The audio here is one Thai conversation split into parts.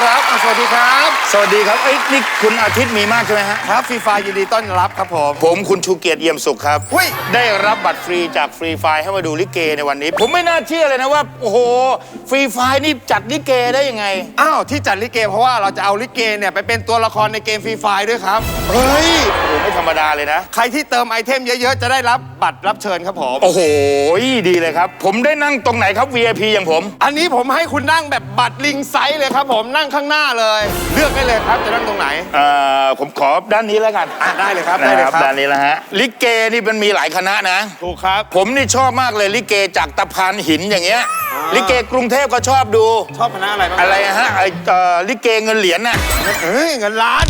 ครับสวัสดีครับ สวัสดีครับเอ้นี่คุณอาทิตย์มีมากใช่ไหมฮะครับฟรีไฟยินดีต้อนรับครับผมผมคุณชูเกียรติเยี่ยมสุขครับอุ้ยได้รับบัตรฟรีจากฟรีไฟให้มาดูลิเกในวันนี้ ผมไม่น่าเชื่อเลยนะว่าโอ้โหฟรีไฟนี่จัดลิเกได้ยังไง อ้าวที่จัดลิเกเพราะว่าเราจะเอาลิเกเนี่ยไปเป็นตัวละครในเกมฟรีไฟด้วยครับ เฮ้ยโอ้ไม่ธรรมดาเลยนะ ใครที่เติมไอเทมเยอะๆ จะได้รับบัตรรับเชิญครับผม โอ้โหดีเลยครับ ผมได้นั่งตรงไหนครับ VIP อย่างผม อันนี้ผมให้คุณนั่งแบบบัตรลิงไซส์เลยครับผมนั่งข้างหน้าเลย เลือกได้เลยครับ จะนั่งตรงไหน เอ่อผมขอด้านนี้แล้วกันอะได้เลยครับได้เลยครับ ด้านนี้แล้วฮะลิเกนี่มันมีหลายคณะนะ ถูกครับ ผมนี่ชอบมากเลยลิเกจากตะพานหินอย่างเงี้ย ลิเกกรุงเทพก็ชอบดู ชอบคณะอะไรบ้างอะไรฮะไอเอ่อลิเกเงินเหรียญน่ะเฮ้ยเงินล้าน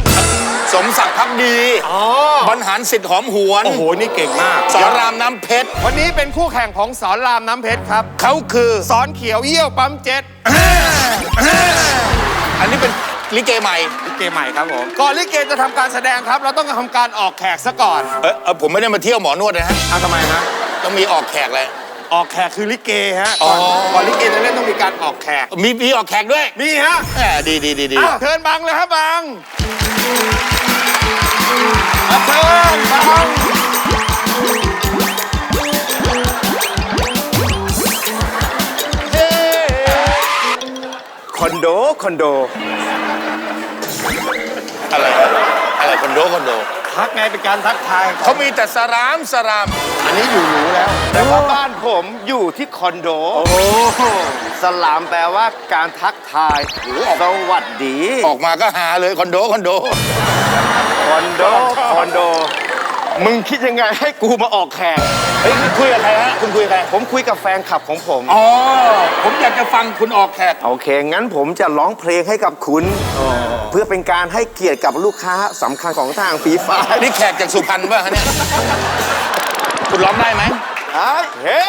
สมศักดิ์พักดีอ๋อบรรหารสิทธิ์หอมหวนโอ้โห นี่เก่งมาก สอนรามน้ำเพชรวันนี้เป็นคู่แข่งของสอนรามน้ำเพชรครับ เขาคือ สอนเขียวเยี่ยวปั๊มเจ็ด อันนี้เป็น ลิเกใหม่ ลิเกใหม่ครับผมก่อนลิเกจะทำการแสดงครับ เราต้องทำการออกแขกซะก่อนเออผมไม่ได้มาเที่ยวหมอนวดนะฮะ เอาทำไมฮะต้องมีออกแขกเลย ออกแขกคือลิเกฮะก่อนลิเกจะเล่นต้องมีการออกแขกมีมีออกแขกด้วยมีฮะแหมดีดีดีดีเชิญบังเลยครับบังเชิญบังคอนโดคอนโด อะไร อะไรคอนโดคอนโด ทักไงเป็นการทักทายเขามีแต่สรามสราม อันนี้อยู่หรูแล้ว แต่ว่าบ้านผมอยู่ที่คอนโด โอ้สลามแปลว่าการทักทายหรือสวัสดี ออกมาก็หาเลยคอนโดคอนโด คอนโด คอนโด มึงคิดยังไงให้กูมาออกแข่ง เฮ้ยคุยกับใครฮะคุณคุยกับใครผมคุยกับแฟนขับของผม อ๋อ ผมอยากจะฟังคุณออกแขก โอเค งั้นผมจะร้องเพลงให้กับคุณ เพื่อเป็นการให้เกียรติกับลูกค้าสำคัญของทางฟีฟ้านี่แขกจากสุพรรณป่ะฮะเนี่ย คุณร้องได้ไหมเฮ้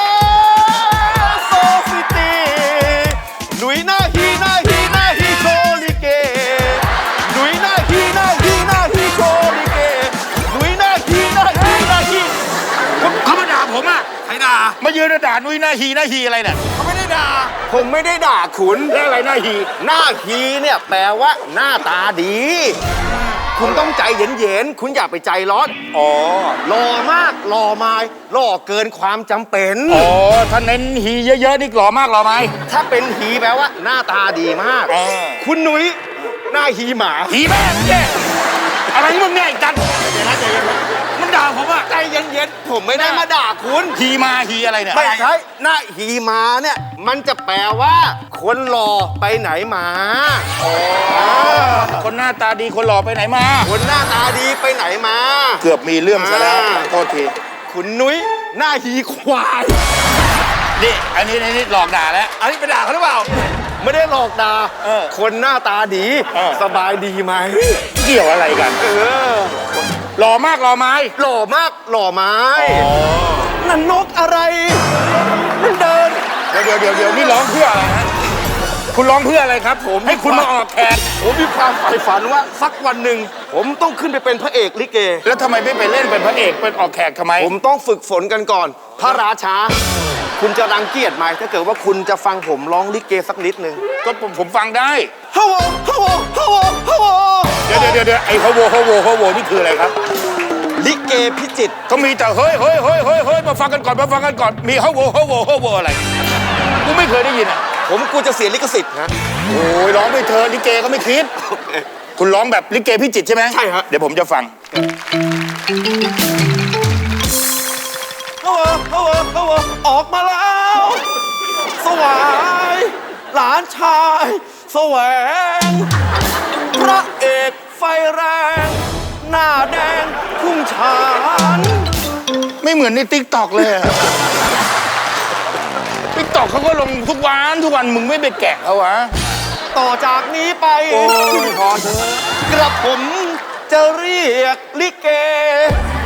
รด่ามายืนด่านุ้ยหน้าฮีหน้าฮีอะไรเนี่ยเขาไม่ได้ด่า ผมไม่ได้ด่าคุณแล้อะไรหน้าฮีหน้าฮีเนี่ยแปลว่าหน้าตาดี คุณต้องใจเย็นๆ คุณอย่าไปใจร้อน อ๋อหล่อมากหล่อไม้หล่อเกินความจำเป็น อ๋อถ้าเน้นฮีเยอะๆนี่หล่อมากหล่อไหม ถ้าเป็นฮีแปลว่าหน้าตาดีมากคุณหนุ้ยหน้าฮีหมา ฮีแม่เย่อะไรมึงเนี่ยจัน ด่าผมอะใจเย็นๆ ผมไม่ได้มาด่าคุณฮีมาฮีอะไรเนี่ยไม่ใช่หน้าฮีมาเนี่ย มันจะแปลว่า คนหล่อไปไหนมาคนหน้าตาดีคนหล่อไปไหนมา คนหน้าตาดีไปไหนมา เกือบมีเรื่องซะแล้วโทษทีคุณนุ้ยหน้าฮีควายนี่อันนี้อันนี้หลอกด่าแล้ว อันนี้เป็นด่าเขาหรือเปล่า ไม่ได้หลอกด่าคนหน้าตาดี สบายดีไหมเกี่ยวอะไรกัน เออ หล่อมากหล่อไม้หล่อมากหล่อไม้นั่นนกอะไรมันเดิน เดี๋ยวเดี๋ยวเดี๋ยวเดี๋ยวนี่ร้องเพื่ออะไรฮะคุณร้องเพื่ออะไรครับ ผมให้คุณมาออกแขกผมมีความใฝ่ฝันว่าสักวันหนึ่งผมต้องขึ้นไปเป็นพระเอกลิเก แล้วทำไมไม่ไปเล่นเป็นพระเอกเป็นออกแขกทำไม ผมต้องฝึกฝนกันก่อน พระราชา คุณจะรังเกียจไหมถ้าเกิดว่าคุณจะฟังผมร้องลิเกสักนิดนึงก็ผมผมฟังได้ฮาลโหลฮาลโหลฮาลโหลฮาลโหเดี๋ยวเดี๋ยวเดี๋ยวไอ้ฮาวโวฮาวโวฮาวโวนี่คืออะไรครับลิเกพิจิตรก็มีแต่เฮ้ยเฮ้ยเฮ้ยเฮ้ยเฮ้ยมาฟังกันก่อนมาฟังกันก่อนมีฮาวโวฮาวโวฮาวโวอะไรกูไม่เคยได้ยินอะผมกูจะเสียลิขสิทธิ์ฮะโอ้ยร้องไปเธอลิเกก็ไม่คิด คุณร้องแบบลิเกพิจิตใช่ไหมใช่ฮะเดี๋ยวผมจะฟัง เฮ้อเฮ้อเฮ้อออกมาแล้ว สวาย หลานชาย แสวง พระเอกไฟแรง หน้าแดงพุ่งฉานไม่เหมือนในติ๊กตอกเลยติ๊กตอกเขาก็ลงทุกวันทุกวันมึงไม่ไปแกะเขาวะ ต่อจากนี้ไป โอ้ยพอเถอะ กระผมจะเรียกลิเก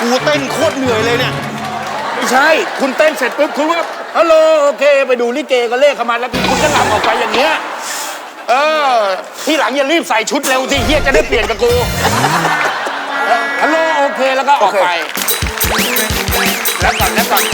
กูเต้นโคตรเหนื่อยเลยเนี่ยไม่ใช่ คุณเต้นเสร็จปุ๊บคุณว่าฮัลโหลโอเค ไปดูลิเกก็เลขเข้ามาแล้วคุณก็หลับออกไปอย่างเงี้ยเออที่หลังอย่ารีบใส่ชุดเร็วสิเฮียจะได้เปลี่ยนกับกูเออฮัลโหลโอเคแล้วก็ออกไปแล้วก่อนแล้วก่อน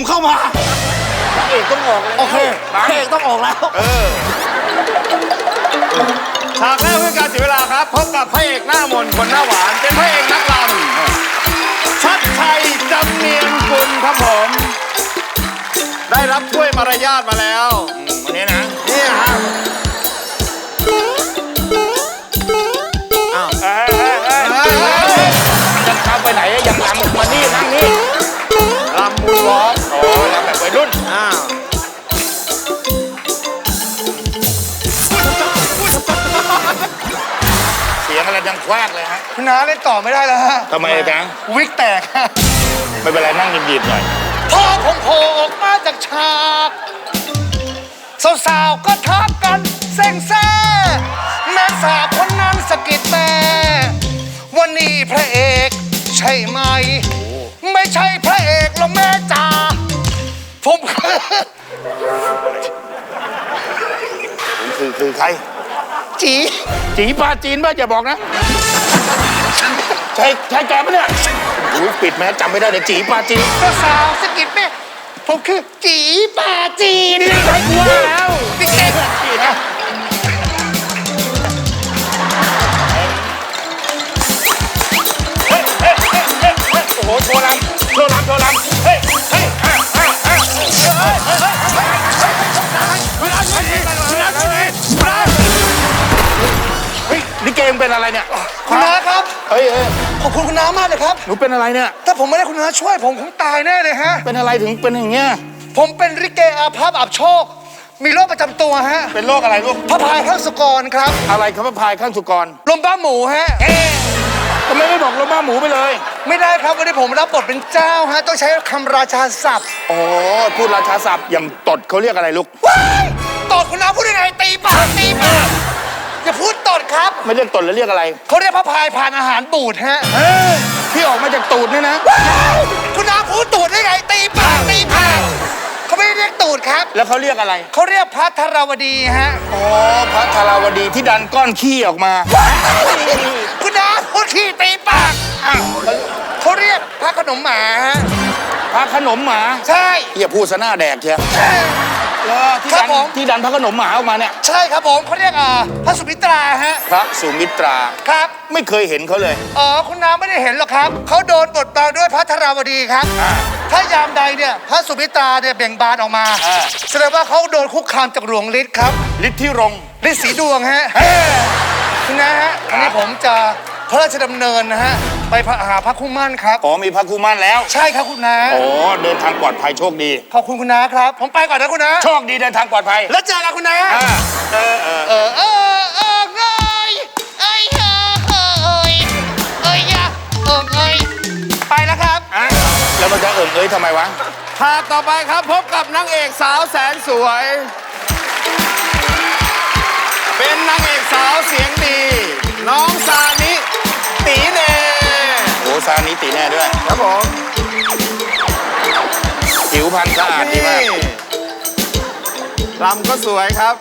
ผมเข้ามา พระเอกต้องออกแล้วโอเคบังเพลงต้องออกแล้วฉากแรกเพื่อการเสียเวลาครับพบกับพระเอกหน้ามนต์คนหน้าหวาน เป็นพระเอกนักลำชัดชัยจำเนียนคุณครับผม ได้รับถ้วยมารยาทมาแล้ววันนี้นะนี่ฮะ ยงอะไรดังควากเลยฮะคุณน้าเล่นต่อไม่ได้แล้วฮะทำไมอะจ๊ะวิกแตกฮะไม่เป็นไรนั่งหยิบๆหน่อย พอผมโผล่ออกมาจากฉากสาวๆก็ทักกันเซ็งแซ่แม่สาวคนนั้นสะกิดแม่วันนี้พระเอกใช่ไหม ไม่ใช่พระเอกหรอกแม่จ๋าผมคือ คือคือใคร จีจีปลาจีนป่ะอย่าบอกนะ ใช่ใช่แกปะเนี่ยโอ้ยปิดแม้จำไม่ได้เลยจีปลาจีน สาวๆสะกิดแม่ผมคือจีปาจีนนี่ใครกลัวแล้ว ยนี่เกมเป็นอะไรเนี่ยคุณน้าครับ เฮ้ยเฮ้ยขอบคุณคุณน้ามากเลยครับ หนูเป็นอะไรเนี่ย ถ้าผมไม่ได้คุณน้าช่วยผมคงตายแน่เลยฮะ เป็นอะไรถึงเป็นอย่างเงี้ย ผมเป็นริเกอาภัพอับโชค มีโรคประจำตัวฮะ เป็นโรคอะไรลูกพระพายข้างสุกรครับ อะไรครับพระพายขั้นสุกร ลมบ้าหมูฮะทำไมไม่บอกเราบ้าหมูไปเลย ไม่ได้ครับวันนี้ผมรับบทเป็นเจ้าฮะ ต้องใช้คำราชาศัพท์ โอ้พูดราชาศัพท์อย่างตดเขาเรียกอะไรลูกว้ายตอดคุณน้าพูดยังไงตีปากตีปากอย่าพูดตอด ครับไม่เรียกตดแล้วเรียกอะไร เขาเรียกพระพายผ่านอาหารบูดฮะเฮ้ยที่ออกมาจากตูดเนี่ยนะว้ายคุณน้าพูดตูดได้ไงตีปากตีปากเขาไม่ได้เรียกตูดครับ แล้วเขาเรียกอะไรเขาเรียกพระธรวดีฮะอ๋อพระธาราวดีที่ดันก้อนขี้ออกมาคุณน้าพูดขี้ตีปากอ้าวเขาเรียกพระขนมหมาฮะพระขนมหมา ใช่อย่าพูดซะหน้าแดกเชียว เออที่ครัดับนผม ที่ดันพระขนมหมาออกมาเนี่ยใช่ครับผมเขาเรียกอ่าพระสุมิตราฮะพระสุมิตราครับ ไม่เคยเห็นเขาเลยอ๋อคุณน้าไม่ได้เห็นหรอกครับเขาโดนบทบาทด้วยพระธราวดีครับอ่าถ้ายามใดเนี่ยพระสุมิตราเนี่ยเบ่งบานออกมาอ่า แสดงว่าเขาโดนคุกคามจากหลวงฤทธิ์ครับฤทธิรงค์ฤทธิ์สีดวงฮะคุณน้าฮะวันนี้ผมจะ พระราชดำเนินนะฮะ ไปพระหาพระคุ้มมั่นครับ อ๋อมีพระคูมานแล้ว ใช่ครับคุณน้าโอ้เดินทางปลอดภัยโชคดี ขอบคุณคุณน้าครับ ผมไปก่อนนะคุณน้า โชคดีเดินทางปลอดภัย แล้วเจอกันคุณน้า อ่าเออเออ เออเออเออเอยเอ้ยเออเอยเอ้ยยะเออเอยไปแล้วครับ อะแล้วมันจะเอิ่มเอ้ยทำไมวะฉากต่อไปครับพบกับนางเอกสาวแสนสวย เป็นนางเอกสาวเสียงดี น้องซานิ ตีแนโอ้ซานิติแน่ด้วย ครับผมผิวพรรณสะอาดดีมากนี่ลำก็สวยครับ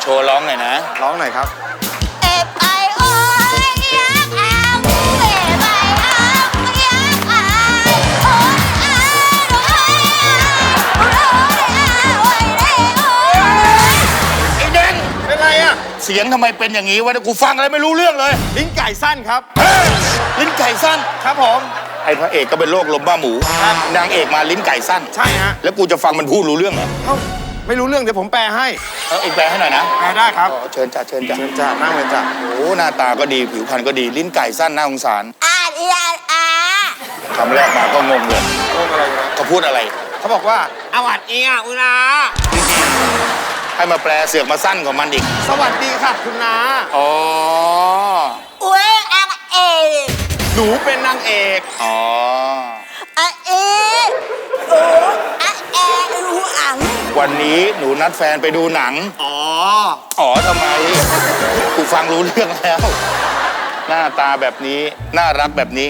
โชว์ร้องหน่อยนะ ร้องหน่อยครับ สียงทำไมเป็นอย่างนี้วะกูฟังอะไรไม่รู้เรื่องเลย ลิ้นไก่สั้นครับเฮ้ยลิ้นไก่สั้นครับผม ไอ้พระเอกก็เป็นโรคลมบ้าหมู นางเอกมาลิ้นไก่สั้น ใช่ฮะ แล้วกูจะฟังมันพูดรู้เรื่องเหรอเอ้าไม่รู้เรื่องเดี๋ยวผมแปลให้เอาเอกแปลให้หน่อยนะแปลได้ครับอ๋อเชิญจ้าเชิญจ้าเชิญจ้านั่งเลยจ้าโอ้หน้าตาก็ดีผิวพรรณก็ดีลิ้นไก่สั้นน่าสงสารอ่านอีอ่านอ่าคำแรกมาก็งงเลยโอ้อะไรนะเขาพูดอะไร เขาบอกว่าอวัดเอียอุนา ให้มาแปลเสือกมาสั้นกว่ามันอีก สวัสดีค่ะคุณนาอ๋อ อุ้ยอ่างเอกหนูเป็นนางเอก อ๋ออะเอกโอ้อะแอรู้อ่างวันนี้หนูนัดแฟนไปดูหนัง อ๋อ อ๋อทำไม กูฟังรู้เรื่องแล้ว หน้าตาแบบนี้ น่ารักแบบนี้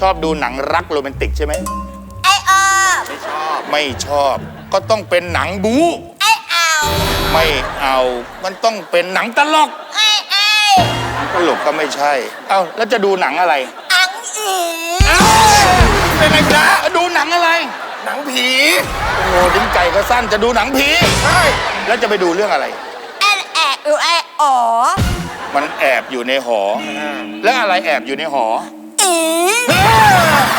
ชอบดูหนังรักโรแมนติกใช่ไหมไอออไม่ชอบ ก็ต้องเป็นหนังบู๊ ไอเอาไม่เอา มันต้องเป็นหนังตลกไอไอตลกก็ไม่ใช่ เอ้าแล้วจะดูหนังอะไรอังอีเป็นไรจ๊ะดูหนังอะไร หนังผีโอ้โหดิ้งไก่ก็สั้นจะดูหนังผีใช่แล้วจะไปดูเรื่องอะไร แอนแอบอยู่ไออ๋อมันแอบอยู่ในหอ แล้วอะไรแอบอยู่ในหออี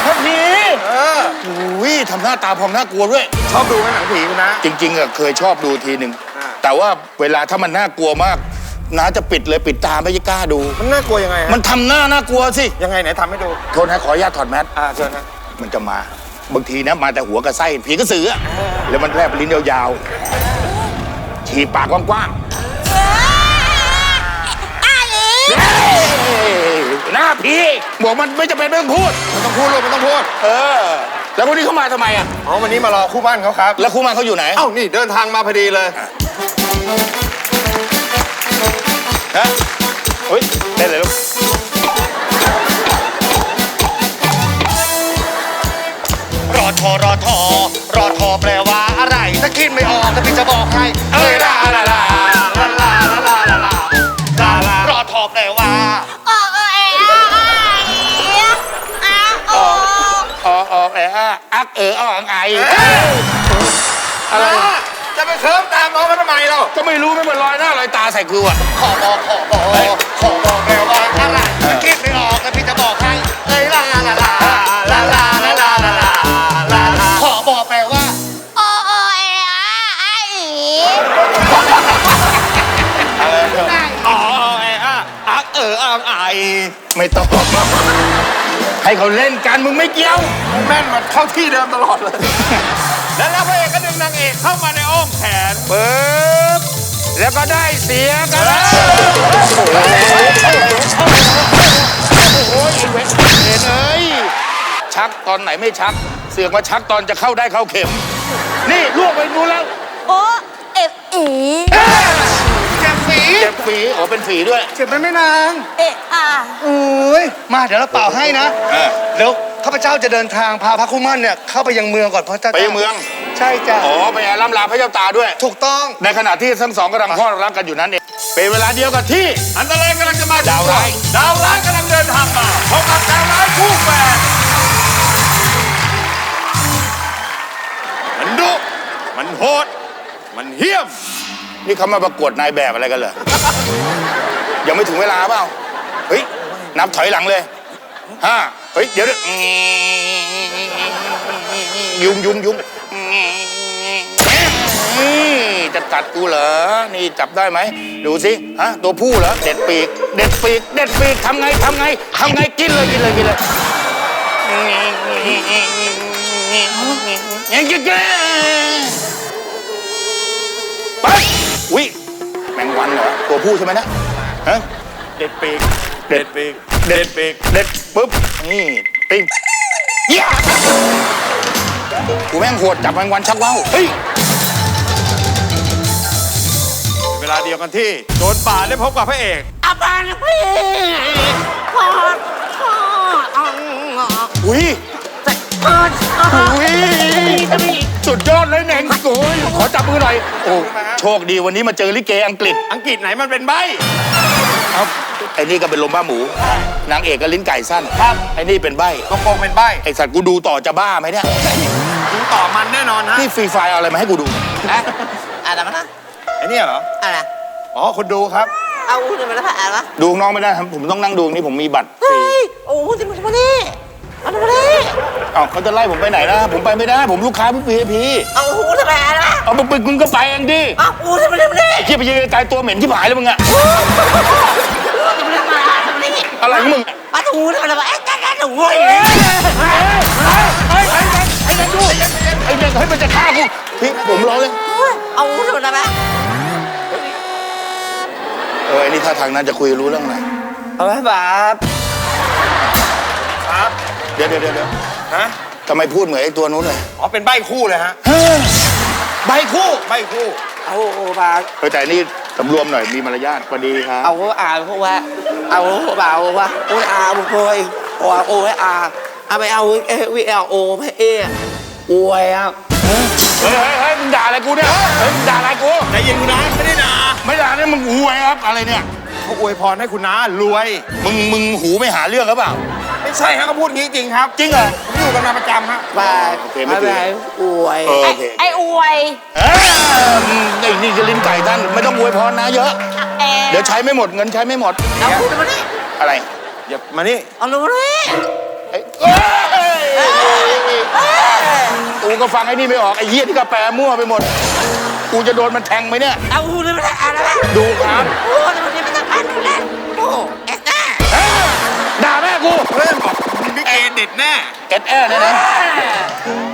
พระผีเอออุ้ยทำหน้าตาพร้อมน่ากลัวด้วย ชอบดูไหมหนังผีคุณนะ จริงๆอะเคยชอบดูทีหนึ่งอ่า แต่ว่าเวลาถ้ามันน่ากลัวมากน้าจะปิดเลยปิดตาไม่กล้าดู มันน่ากลัวยังไงฮะมันทำหน้าน่ากลัวสิยังไงไหนทำให้ดู โทษนะขออนุญาตถอดแมส อ่าเชิญนะมันจะมาบางทีนะมาแต่หัวกับไส้ผีกระสืออะแล้วมันแลบลิ้นยาวๆฉีกปากกว้าง หน้าผีบอกมันไม่จะเป็นเรื่องพูด มันต้องพูดลูกมันต้องพูด เออ แล้ววันนี้เขามาทำไมอะอ๋อวันนี้มารอคู่บ้านเขาครับ แล้วคู่มันเขาอยู่ไหน เอ้านี่เดินทางมาพอดีเลยฮะเฮ้ยเล่นเลยลูกรอทอรอทอรอทอแปลว่าอะไร ถ้าคิดไม่ออกถ้าพี่จะบอกให้เอ้ยลาลาลาลา อักเอออ่องไออะไรจะไปเคิร์ฟตามน้องวันทำไมเราก็ไม่รู้ไม่เหมือนลอยหน้าลอยตาใส่กูอะขอบอกขอบอกขอบอกแปลว่าอะไรคิดไม่ออกนะพี่จะบอกให้เอ้ยาลาลาลาลา ไอไม่ต้องให้เขาเล่นกันมึงไม่เกี่ยว แม่นมันเข้าที่เดิมตลอดเลยแล้วแล้วพระเอกก็ดึงนางเอกเข้ามาในอ้อมแขนปึ๊บแล้วก็ได้เสียกันแล้วโอ้ยไอ้เวทเห็นเอ้ยชักตอนไหนไม่ชัก เสือกมาชักตอนจะเข้าได้เข้าเข็ม นี่ลวกไปนู้นแล้ว โอเอฟอี เจ็บฝีเจ็บฝีโอ้เป็นฝีด้วย เจ็บไหมแม่นางเออาโอ้ยมาเดี๋ยวเราเป่าให้นะเออ เดี๋ยวข้าพเจ้าจะเดินทางพาพระคุมันเนี่ยเข้าไปยังเมืองก่อนเพราะจะไปยังเมือง ใช่จ้ะอ๋อไปล่ำลาพระเจ้าตาด้วย ถูกต้องในขณะที่ทั้งสองกำลังพลอดรักกันอยู่นั้นเอง เป็นเวลาเดียวกับที่ อันตรายกำลังจะมาดาวร้ายดาวร้ายกำลังเดินทางมาพบกับดาวร้ายคู่แฝดมันดุมันโหด มันเหี้ยม นี่เขามาประกวดนายแบบอะไรกันเหรอ ยังไม่ถึงเวลาเปล่า เฮ้ย นับถอยหลังเลยห้าเฮ้ย เดี๋ยวเดี๋ยวยุงยุงยุงนี่จะกัดกูเหรอ นี่จับได้ไหม ดูสิ ฮะ ตัวผู้เหรอ เด็ดปีก เด็ดปีก เด็ดปีกทำไงทำไงทำไง กินเลย กินเลย กินเลยยังกไป อุ้ยแมงวันเหรอตัวผู้ใช่ไหมนะฮะเด็ดปีก เด็ดปีก เด็ดปีก เด็ดปุ๊บนี่ปิ้งเหี้ยกูแม่งโหดจับแมงวันชักว่าวเฮ้ยเวลาเดียวกันที่โจรป่าได้พบกับพระเอกอาบานพี่พอดพอดอ่องอุ้ยพ อุ้ยสุดยอดเลยเน่งโอ้ยขอจับมือหน่อย โอ้โชคดีวันนี้มาเจอลิเกอังกฤษ อังกฤษไหนมันเป็นใบเอ้าไอ้นี่ก็เป็นลมบ้าหมู นางเอกก็ลิ้นไก่สั้นครับไอ้นี่เป็นใบตรงโกงเป็นใบไอสัตว์กูดูต่อจะบ้าไหมเนี่ยดูต่อมันแน่นอนฮะนี่ฟรีไฟล์เอาอะไรมาให้กูดูอะอะไรมานะไอ้นี่เหรออะไรอ๋อคนดูครับเอาอุ้ยมาแล้วผ่านวะดูน้องไม่ได้ครับผมต้องนั่งดูนี่ผมมีบัตรฟรีเฮ้ยโอ้ยจะมาทำไมนี่มาทำไมนี่เอ้าเขาจะไล่ผมไปไหนนะ ผมไปไม่ได้ ผมลูกค้าพี่พีเอาหูทำไมนะเอามึงมึงก็ไปเองดิเอาหูทำไมทำไมไอ้เหี้ยไปยืนไกลๆตัวเหม็นที่ผายเลยมึงอะทำไมมาทำไมอะไรของมึงอะมาถูทำไมมาเอ๊ะแกแกถูเฮ้ยเฮ้ยเฮ้ยเฮ้ยไอ้เด็กดูไอ้เด็กเฮ้ยมันจะฆ่ากูพี่ผมร้องเลยเอาหูทำไมทำไมเออไอ้นี่ท่าทางน่าจะคุยรู้เรื่องอะไรเอาไว้แบบครับ เดี๋ยวเดี๋ยวเดี๋ยวเดี๋ยวฮะทำไมพูดเหมือนไอ้ตัวนู้นเลยอ๋อเป็นใบคู่เลยฮะใบคู่ใบคู่เอาแบบเออแต่นี่สำรวมหน่อยมีมารยาทสวัสดีครับ เอาอ่านพวกว่าเอาแบบว่าโอ้ยอาบุกโอยโอ้โอ้ยอาเอาไปเอาเอวีเอลโอไม่เอโอ้ยอะเฮ้ยเฮ้ยเฮ้ยมึงด่าอะไรกูเนี่ย เฮ้ยมึงด่าอะไรกู ใจเย็นคุณน้าไม่ได้ด่าไม่ด่าเนี่ยมึงหูไว้ครับอะไรเนี่ย เขาอวยพรให้คุณน้ารวย มึงมึงหูไม่หาเรื่องหรือเปล่า ไม่ใช่ฮะเขาพูดงี้จริงครับ จริงเหรอผมอยู่กันมาประจำฮะบายโอเคไม่บายถือบายโอ้ยเออ ไอ้โอเค ไอ้อวยเออมึงไอ้นี่จะลิ้นไก่ท่านไม่ต้องอวยพรนะเยอะ แอเดี๋ยวใช้ไม่หมดเงินใช้ไม่หมด เอาหูทำไมอะไรอย่ามานี่เอาหูทำไมเอ้ยเอ้ยกูก็ฟังไอ้นี่ไม่ออกไอ้เหี้ยที่ก็แปลมั่วไปหมด กูจะโดนมันแทงไหมเนี่ย เอาหูทำไมอะไรวะดูครับโอ้ทำไมไม่ต้องการดูแลโอ้ กูเริ่มบอกลิเกเด็ดแน่เอ็ดแอร์เนี่ยนะ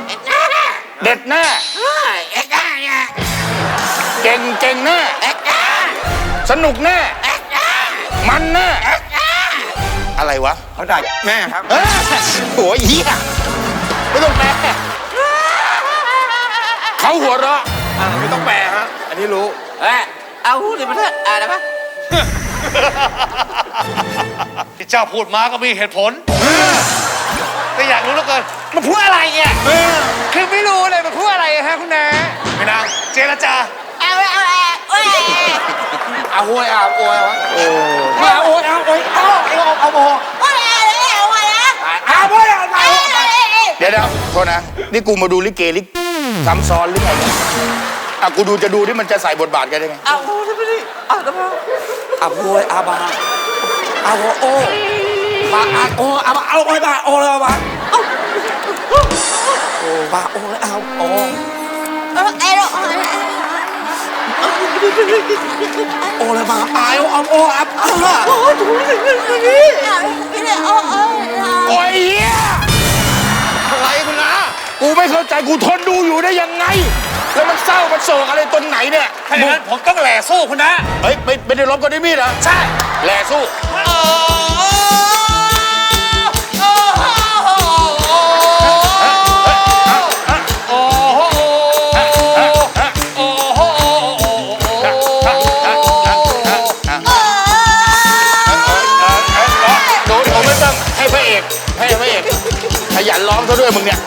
เอ็กซ์น่าเด็ดแน่เอ็กซ์น่าเนี่ยเก่งเก่งแน่เอ็กซ์น่าสนุกแน่เอ็กซ์น่ามันแน่เอ็กซ์น่าอะไรวะเขาด่าแม่ครับเอ้ยโอ้ยเหี้ยไม่ต้องแปลเขาหัวเราะอ่าไม่ต้องแปลฮะอันนี้รู้ เอ้ยเอาหูทำไมอะไรวะ ที่เจ้าพูดมาก็มีเหตุผล แต่อยากรู้เหลือเกิน มันพูดอะไรเนี่ยคือไม่รู้เลยมันพูดอะไรอะฮะคุณนาไม่นางเจรจา เอาเอาเอาเอ้ยเอาโอ้ยอาโอ้ยวะมาโอ้ยเอาโอ้ยเอาเอาเอาเอาโมโอ้ยเอาเลยเอาเลยนะเอาโอ้ยเอาเอาเอ้ยเอ้ยเอ้ยเดี๋ยวเดี๋ยวโทษนะ นี่กูมาดูลิเกลิซ้ำซ้อนหรือไงเนี่ยอะกูดูจะดูที่มันจะใส่บทบาทกันได้ไงเอาหูทำไมดิเอาทำไมเอาโอ้ยอาบาเอาโอ้บาอาโออาบาเอาโอ้ยบาโอเลยบาเอาโอบาโอ้ยเอาโอเอ้ยเอ้ยโอ้เลยบาอายเอาโอ้อับเอาโอ้ยถูกเลยนี่นี่นี่โอ้โอ้ยโอ้ยเหี้อะไรคุณน้ากูไม่เข้าใจกูทนดูอยู่ได้ยังไง แล้วมันเศร้ามันโศกอะไรตรงไหนเนี่ย ถ้าอย่างนั้นผมต้องแหล่สู้คุณนะ เฮ้ยไม่ไม่ได้ลบกันด้วยมีดเหรอใช่แหล่สู้โอ้โหโอ้โหโดนผมไม่ต้องให้พระเอกให้พระเอกขยันร้องซะด้วยมึงเนี่ย